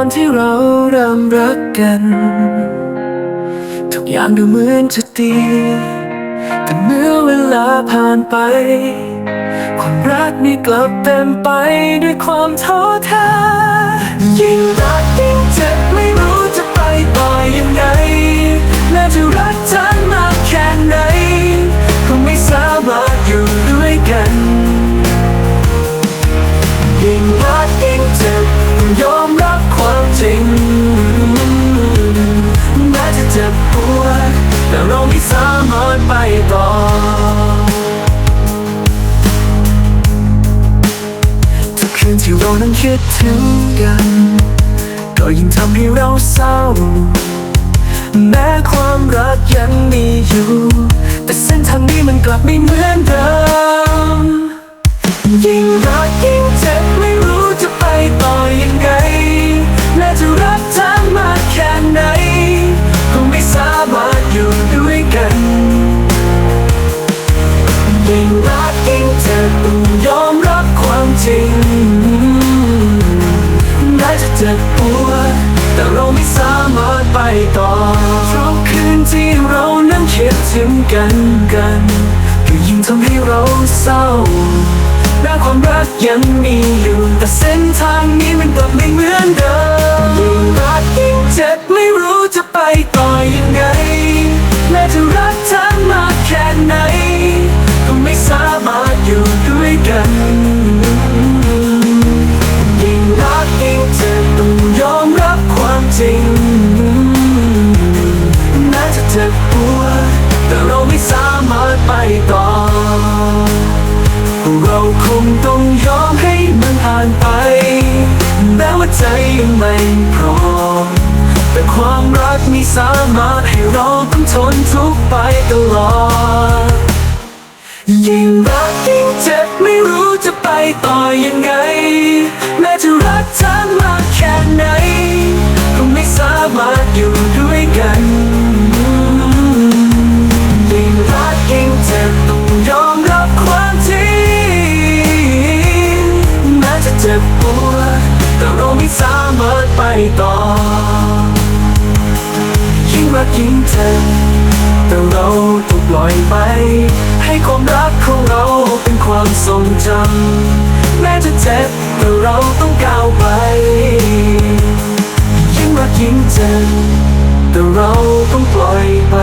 อนที่เราเริ่มรักกัน ทุกอย่างดูเหมือนจะดี แต่เมื่อเวลาผ่านไป ความรักนี้กลับเต็มไปด้วยความท้อแท้ยิ่งรักยิ่งเจ็บไม่รู้จะไปต่อยังไงแม้จะรักเธอมากแค่ไหนคงไม่สามารถอยู่ด้วยกันยิ่งรักยิ่งเจ็บยอม เรานั้นคิดถึงกัน ก็ยิ่งทำให้เราเศร้า แม้ความรักยังมีอยู่ แต่เส้นทางนี้มันกลับไม่เหมือนเดิม เศร้าแม้ความรักยังมีอยู่แต่เส้นทางนี้มันกลับไม่เหมือนเดิมยิ่งรักยิ่งเจ็บไม่รู้จะไปต่อยังไง ความรักไม่สามารถให้เราต้องทนทุกข์ไปตลอด ยิ่งรักยิ่งเจ็บไม่รู้จะไปต่อยังไง แม้จะรักเธอมากแค่ไหน ก็ไม่สามารถอยู่ด้วยกัน ยิ่งรักยิ่งเจ็บต้องยอมรับความจริงแม้จะเจ็บปวดแต่เราไม่สามารถไปต่อ รักยิ่งเจ็บแต่เราถูกปล่อยไป ให้ความรักของเราเป็นความทรงจำแม้จะเจ็บแต่เราต้องก้าวไป ยิ่งรักยิ่งเจ็บแต่เราต้องปล่อยไป